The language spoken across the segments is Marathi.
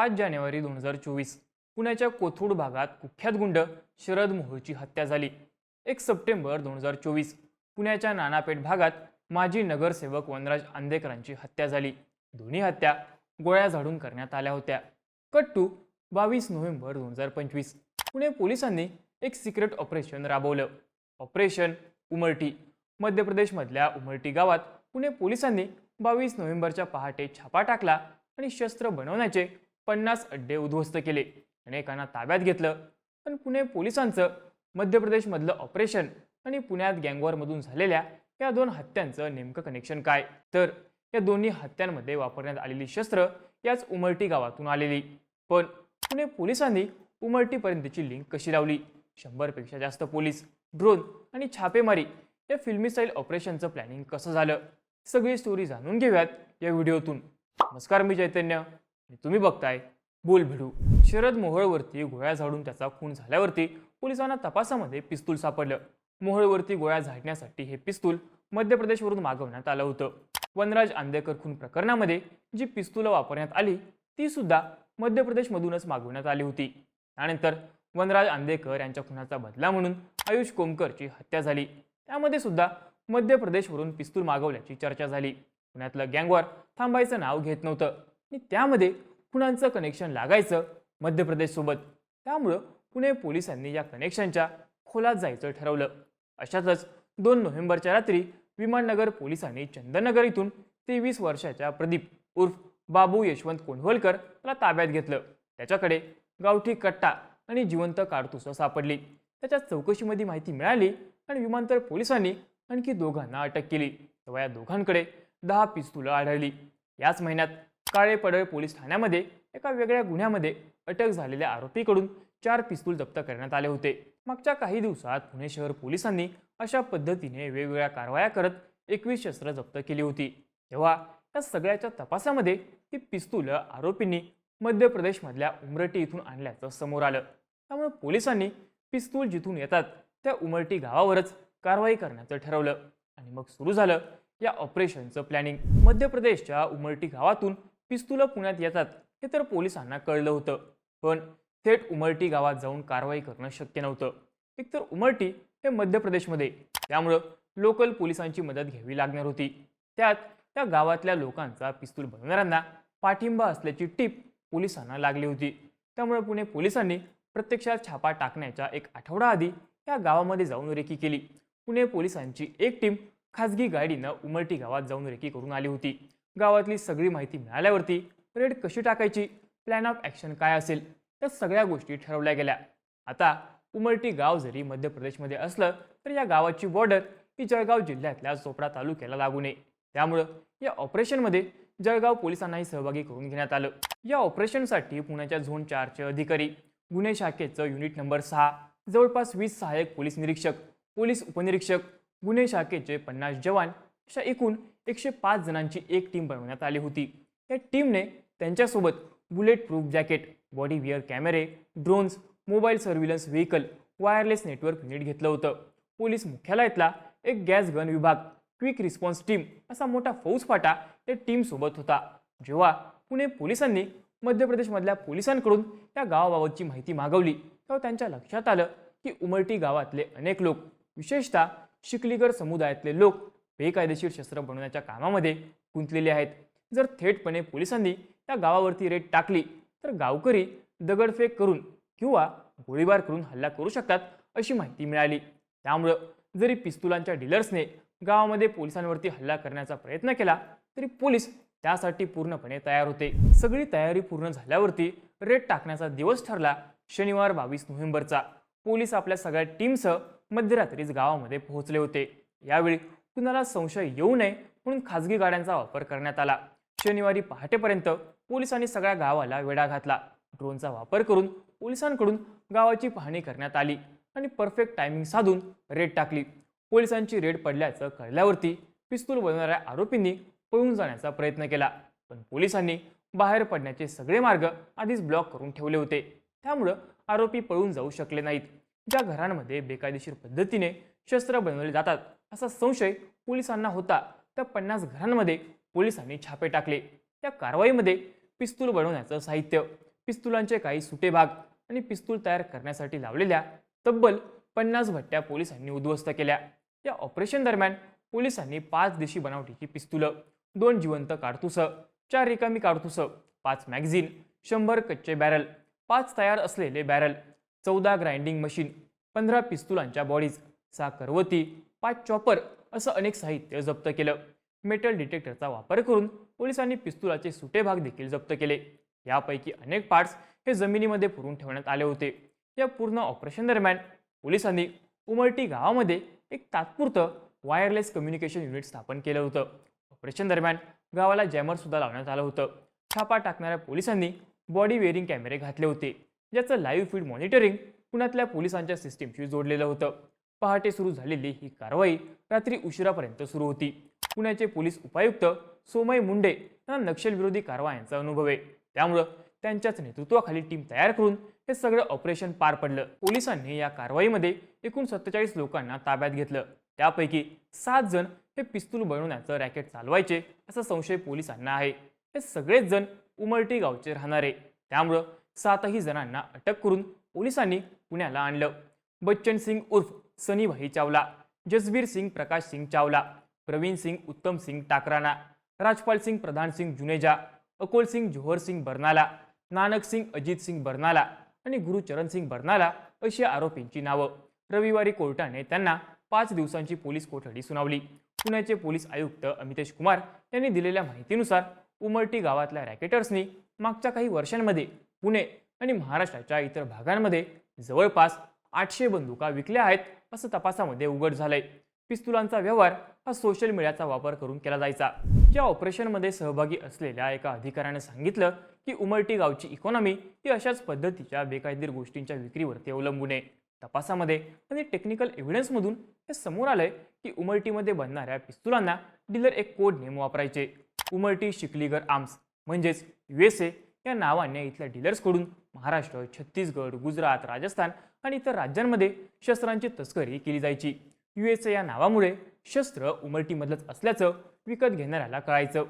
पाच जानेवारी दोन हजार चोवीस. पुण्याच्या कोथरूड भागात कुख्यात गुंड शरद मोहोळची हत्या झाली. एक सप्टेंबर दोन हजार चोवीस. पुण्याच्या नानापेठ भागात माजी नगरसेवक वनराज आंदेकरांची हत्या झाली. दोन्ही हत्या गोळ्या झाडून करण्यात आल्या होत्या. कट्टू बावीस नोव्हेंबर दोन हजार पंचवीस. पुणे पोलिसांनी एक सिक्रेट ऑपरेशन राबवलं. ऑपरेशन उमरटी. मध्य प्रदेशमधल्या उमरटी गावात पुणे पोलिसांनी बावीस नोव्हेंबरच्या पहाटे छापा टाकला आणि शस्त्र बनवण्याचे पन्नास अड्डे उद्ध्वस्त केले. अनेकांना ताब्यात घेतलं. पण पुणे पोलिसांचं मध्य प्रदेशमधलं ऑपरेशन आणि पुण्यात गँगवॉरमधून झालेल्या या दोन हत्यांचं नेमकं कनेक्शन काय? तर या दोन्ही हत्यांमध्ये वापरण्यात आलेली शस्त्र याच उमरटी गावातून आलेली. पण पुणे पोलिसांनी उमरटीपर्यंतची लिंक कशी लावली? शंभरपेक्षा जास्त पोलीस ड्रोन आणि छापेमारी या फिल्मी स्टाईल ऑपरेशनचं प्लॅनिंग कसं झालं? सगळी स्टोरी जाणून घेऊयात या व्हिडिओतून नमस्कार मी चैतन्य. तुम्ही बघताय बोल भिडू. शरद मोहोळवरती गोळ्या झाडून त्याचा खून झाल्यावरती पोलिसांना तपासामध्ये पिस्तूल सापडलं. मोहोळवरती गोळ्या झाडण्यासाठी हे पिस्तूल मध्य प्रदेशवरून मागवण्यात आलं होतं. वनराज आंदेकर खून प्रकरणामध्ये जी पिस्तुलं वापरण्यात आली ती सुद्धा मध्य प्रदेशमधूनच मागवण्यात आली होती. त्यानंतर वनराज आंदेकर यांच्या खुनाचा बदला म्हणून आयुष कोमकरची हत्या झाली. त्यामध्ये सुद्धा मध्य प्रदेशवरून पिस्तूल मागवल्याची चर्चा झाली. पुण्यातलं गँगवार थांबायचं नाव घेत नव्हतं. आणि त्यामध्ये खुणांचं कनेक्शन लागायचं मध्य प्रदेशसोबत त्यामुळं पुणे पोलिसांनी या कनेक्शनच्या खोलात जायचं ठरवलं. अशातच दोन नोव्हेंबरच्या रात्री विमाननगर पोलिसांनी चंदननगर इथून तेवीस वर्षाच्या प्रदीप उर्फ बाबू यशवंत कोंढवलकर याला ताब्यात घेतलं. त्याच्याकडे गावठी कट्टा आणि जिवंत कारतुसं सापडली. त्याच्या चौकशीमध्ये माहिती मिळाली आणि विमानतळ पोलिसांनी आणखी दोघांना अटक केली. तेव्हा या दोघांकडे दहा पिस्तुलं आढळली. याच महिन्यात काळे पडवे पोलीस ठाण्यामध्ये एका वेगळ्या गुन्ह्यामध्ये अटक झालेल्या आरोपीकडून चार पिस्तूल जप्त करण्यात आले होते. मागच्या काही दिवसात पुणे शहर पोलिसांनी अशा पद्धतीने वेगवेगळ्या कारवाया करत एकवीस शस्त्र जप्त केली होती. तेव्हा या सगळ्याच्या तपासामध्ये ही पिस्तूल आरोपींनी मध्य प्रदेशमधल्या उमरटी इथून आणल्याचं समोर आलं. त्यामुळे पोलिसांनी पिस्तूल जिथून येतात त्या उमरटी गावावरच कारवाई करण्याचं ठरवलं. आणि मग सुरू झालं या ऑपरेशनचं प्लॅनिंग. मध्य प्रदेशच्या उमरटी गावातून पिस्तुलं पुण्यात येतात हे तर पोलिसांना कळलं होतं. पण थेट उमरटी गावात जाऊन कारवाई करणं शक्य नव्हतं. एकतर उमरटी हे मध्य प्रदेशमध्ये त्यामुळं लोकल पोलिसांची मदत घ्यावी लागणार होती. त्यात त्या गावातल्या लोकांचा पिस्तूल बनवणाऱ्यांना पाठिंबा असल्याची टीप पोलिसांना लागली होती. त्यामुळे पुणे पोलिसांनी प्रत्यक्षात छापा टाकण्याच्या एक आठवडा आधी या गावामध्ये जाऊन रेकी केली. पुणे पोलिसांची एक टीम खासगी गाडीनं उमरटी गावात जाऊन रेकी करून आली होती. गावातली सगळी माहिती मिळाल्यावरती रेड कशी टाकायची? प्लॅन ऑफ ॲक्शन काय असेल? त्या सगळ्या गोष्टी ठरवल्या गेल्या. आता उमरटी गाव जरी मध्य प्रदेशमध्ये असलं तर या गावाची बॉर्डर ही जळगाव जिल्ह्यातल्या चोपडा तालुक्याला लागू नये त्यामुळं या ऑपरेशनमध्ये जळगाव पोलिसांनाही सहभागी करून घेण्यात आलं. या ऑपरेशनसाठी पुण्याच्या झोन चारचे अधिकारी गुन्हे शाखेचं युनिट नंबर सहा जवळपास वीस सहाय्यक पोलीस निरीक्षक पोलीस उपनिरीक्षक गुन्हे शाखेचे पन्नास जवान अशा एकूण एकशे पाच जणांची एक टीम बनवण्यात आली होती. या टीमने त्यांच्यासोबत bullet proof jacket body wear कॅमेरे drones mobile surveillance vehicle wireless network unit घेतलं होतं. पोलीस मुख्यालयातला एक गॅस गन विभाग क्विक रिस्पॉन्स टीम असा मोठा फौजफाटा या टीमसोबत होता. जेव्हा पुणे पोलिसांनी मध्य प्रदेशमधल्या पोलिसांकडून त्या गावाबाबतची माहिती मागवली तेव्हा त्यांच्या लक्षात आलं की उमरटी गावातले अनेक लोक विशेषतः शिकलीगर समुदायातले लोक बेकायदेशीर शस्त्र बनवण्याच्या कामामध्ये गुंतलेले आहेत. जर थेटपणे पोलिसांनी त्या गावावरती रेड टाकली तर गावकरी दगडफेक करून किंवा गोळीबार करून हल्ला करू शकतात अशी माहिती मिळाली. त्यामुळं जरी पिस्तुलांच्या डीलर्सने गावामध्ये पोलिसांवरती हल्ला करण्याचा प्रयत्न केला तरी पोलीस त्यासाठी पूर्णपणे तयार होते. सगळी तयारी पूर्ण झाल्यावरती रेड टाकण्याचा दिवस ठरला शनिवार बावीस नोव्हेंबरचा. पोलीस आपल्या सगळ्या टीमसह मध्यरात्रीच गावामध्ये पोहोचले होते. यावेळी कुणाला संशय येऊ नये म्हणून खासगी गाड्यांचा वापर करण्यात आला. शनिवारी पहाटेपर्यंत पोलिसांनी सगळ्या गावाला वेढा घातला. ड्रोनचा वापर करून पोलिसांकडून गावाची पाहणी करण्यात आली आणि परफेक्ट टायमिंग साधून रेड टाकली. पोलिसांची रेड पडल्याचं कळल्यावरती पिस्तूल बनवणाऱ्या आरोपींनी पळून जाण्याचा प्रयत्न केला. पण पोलिसांनी बाहेर पडण्याचे सगळे मार्ग आधीच ब्लॉक करून ठेवले होते. त्यामुळं आरोपी पळून जाऊ शकले नाहीत. ज्या घरांमध्ये बेकायदेशीर पद्धतीने शस्त्र बनवले जातात असा संशय पोलिसांना होता. त्या पन्नास घरांमध्ये पोलिसांनी छापे टाकले. त्या कारवाईमध्ये पिस्तूल बनवण्याचं साहित्य पिस्तुलांचे काही सुटे भाग आणि पिस्तूल तयार करण्यासाठी लावलेल्या तब्बल पन्नास भट्ट्या पोलिसांनी उद्ध्वस्त केल्या. या ऑपरेशन दरम्यान पोलिसांनी पाच देशी बनावटीची पिस्तुलं दोन जिवंत काडतुसं चार रिकामी काडतुसं पाच मॅगझिन शंभर कच्चे बॅरल पाच तयार असलेले बॅरल चौदा ग्राइंडिंग मशीन पंधरा पिस्तुलांच्या बॉडीज सहा करवती पाच चॉपर असं अनेक साहित्य जप्त केलं. मेटल डिटेक्टरचा वापर करून पोलिसांनी पिस्तुलाचे सुटे भाग देखील जप्त केले. यापैकी अनेक पार्ट्स हे जमिनीमध्ये पुरून ठेवण्यात आले होते. या पूर्ण ऑपरेशन दरम्यान पोलिसांनी उमरटी गावामध्ये एक तात्पुरतं वायरलेस कम्युनिकेशन युनिट स्थापन केलं होतं. ऑपरेशन दरम्यान गावाला जॅमर सुद्धा लावण्यात आलं होतं. छापा टाकणाऱ्या पोलिसांनी बॉडी वेअरिंग कॅमेरे घातले होते. ज्याचं लाईव्ह फीड मॉनिटरिंग पुण्यातल्या पोलिसांच्या सिस्टीमशी जोडलेलं होतं. पहाटे सुरू झालेली ही कारवाई रात्री उशिरापर्यंत सुरू होती. पुण्याचे पोलीस उपायुक्त सोमय मुंडे यांना नक्षलविरोधी कारवायांचा अनुभव आहे. त्यामुळं त्यांच्याच नेतृत्वाखाली टीम तयार करून हे सगळं ऑपरेशन पार पडलं. पोलिसांनी या कारवाईमध्ये एकूण सत्तेचाळीस लोकांना ताब्यात घेतलं. त्यापैकी सात जण हे पिस्तूल बनवण्याचं रॅकेट चालवायचे असा संशय पोलिसांना आहे. हे सगळेच जण उमरटी गावचे राहणारे. त्यामुळं सातही जणांना अटक करून पोलिसांनी पुण्याला आणलं. बच्चन सिंग उर्फ सनी भाई चावला जसबीर सिंग प्रकाश सिंग चावला प्रवीण सिंग उत्तम सिंग टाकराना राजपाल सिंग प्रधान सिंग जुनेजा अकोल सिंग जोहर सिंग बर्नाला नानक सिंग अजित सिंग बर्नाला आणि गुरुचरण सिंग बर्नाला अशी आरोपींची नावं. रविवारी कोर्टाने त्यांना पाच दिवसांची पोलीस कोठडी सुनावली. पुण्याचे पोलीस आयुक्त अमितेश कुमार यांनी दिलेल्या माहितीनुसार उमरटी गावातल्या रॅकेटर्सनी मागच्या काही वर्षांमध्ये पुणे आणि महाराष्ट्राच्या इतर भागांमध्ये जवळपास आठशे बंदुका विकल्या आहेत असं तपासामध्ये उघड झालंय. पिस्तुलांचा व्यवहार हा सोशल मीडियाचा वापर करून केला जायचा. या ऑपरेशनमध्ये सहभागी असलेल्या एका अधिकाऱ्याने सांगितलं की उमरटी गावची इकॉनॉमी ही अशाच पद्धतीच्या बेकायदेशीर गोष्टींच्या विक्रीवरती अवलंबून आहे. तपासामध्ये आणि टेक्निकल एव्हिडन्समधून हे समोर आलंय की उमरटीमध्ये बनणाऱ्या पिस्तुलांना डीलर एक कोड नेम वापरायचे. उमरटी शिकलीगर आर्म्स म्हणजेच यू एस ए या नावाने इथल्या डीलर्सकडून महाराष्ट्र छत्तीसगड गुजरात राजस्थान आणि इतर राज्यांमध्ये शस्त्रांची तस्करी केली जायची. युएसए या नावामुळे शस्त्र उमरटीमधलंच असल्याचं विकत घेणाऱ्याला कळायचं.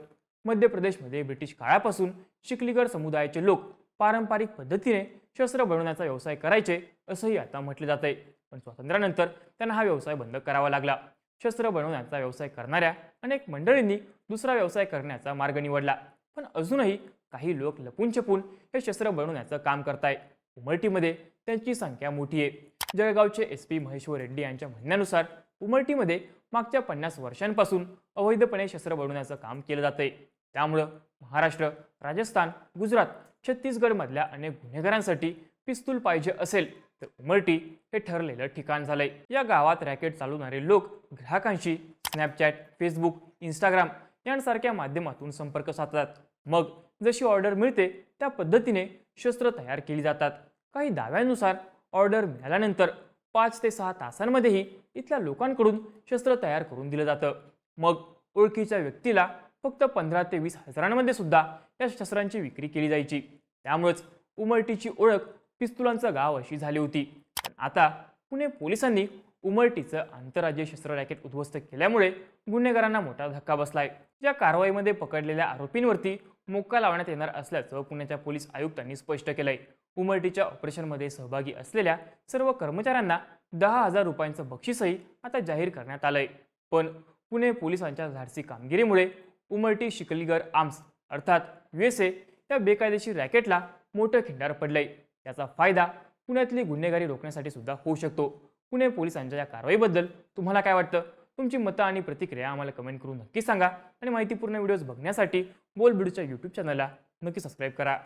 मध्य प्रदेशमध्ये ब्रिटिश काळापासून शिकलीगड समुदायाचे लोक पारंपरिक पद्धतीने शस्त्र बनवण्याचा व्यवसाय करायचे असंही आता म्हटलं जात आहे पण स्वातंत्र्यानंतर त्यांना हा व्यवसाय बंद करावा लागला. शस्त्र बनवण्याचा व्यवसाय करणाऱ्या अनेक मंडळींनी दुसरा व्यवसाय करण्याचा मार्ग निवडला. पण अजूनही काही लोक लपून छपून हे शस्त्र बनवण्याचं काम करताय. उमरटीमध्ये त्यांची संख्या मोठी आहे. जळगावचे एस पी महेश्वर रेड्डी यांच्या म्हणण्यानुसार उमरटीमध्ये मागच्या पन्नास वर्षांपासून अवैधपणे शस्त्र बनवण्याचं काम केलं जातंय. त्यामुळं महाराष्ट्र राजस्थान गुजरात छत्तीसगडमधल्या अनेक गुन्हेगारांसाठी पिस्तूल पाहिजे असेल तर उमरटी हे ठरलेलं ठिकाण झालंय. या गावात रॅकेट चालवणारे लोक ग्राहकांशी स्नॅपचॅट फेसबुक इंस्टाग्राम यांसारख्या माध्यमातून संपर्क साधतात. मग जशी ऑर्डर मिळते त्या पद्धतीने शस्त्र तयार केली जातात. काही दाव्यांनुसार ऑर्डर मिळाल्यानंतर पाच ते सहा तासांमध्येही इथल्या लोकांकडून शस्त्र तयार करून दिलं जातं. मग ओळखीच्या व्यक्तीला फक्त पंधरा ते वीस हजारांमध्ये सुद्धा या शस्त्रांची विक्री केली जायची. त्यामुळेच उमरटीची ओळख पिस्तुलांचं गाव अशी झाली होती. आता पुणे पोलिसांनी उमरटीचं आंतरराज्य शस्त्र रॅकेट उद्ध्वस्त केल्यामुळे गुन्हेगारांना मोठा धक्का बसलाय. या कारवाईमध्ये पकडलेल्या आरोपींवरती मोक्का लावण्यात येणार असल्याचं पुण्याच्या पोलीस आयुक्तांनी स्पष्ट केलंय. उमरटीच्या ऑपरेशनमध्ये सहभागी असलेल्या सर्व कर्मचाऱ्यांना दहा हजार रुपयांचं बक्षीसही आता जाहीर करण्यात आलंय. पण पुणे पोलिसांच्या धाडसी कामगिरीमुळे उमरटी शिकलीगर आर्म्स अर्थात युएसए या बेकायदेशीर रॅकेटला मोठं खिंडार पडलंय. याचा फायदा पुण्यातली गुन्हेगारी रोखण्यासाठी सुद्धा होऊ शकतो. पुणे पोलिसांच्या या कारवाईबद्दल तुम्हाला काय वाटतं? तुमची मतं आणि प्रतिक्रिया आम्हाला कमेंट करून नक्की सांगा. आणि माहितीपूर्ण व्हिडिओज बघण्यासाठी बोल बिडूच्या यूट्यूब चॅनलला नक्की सबस्क्राईब करा.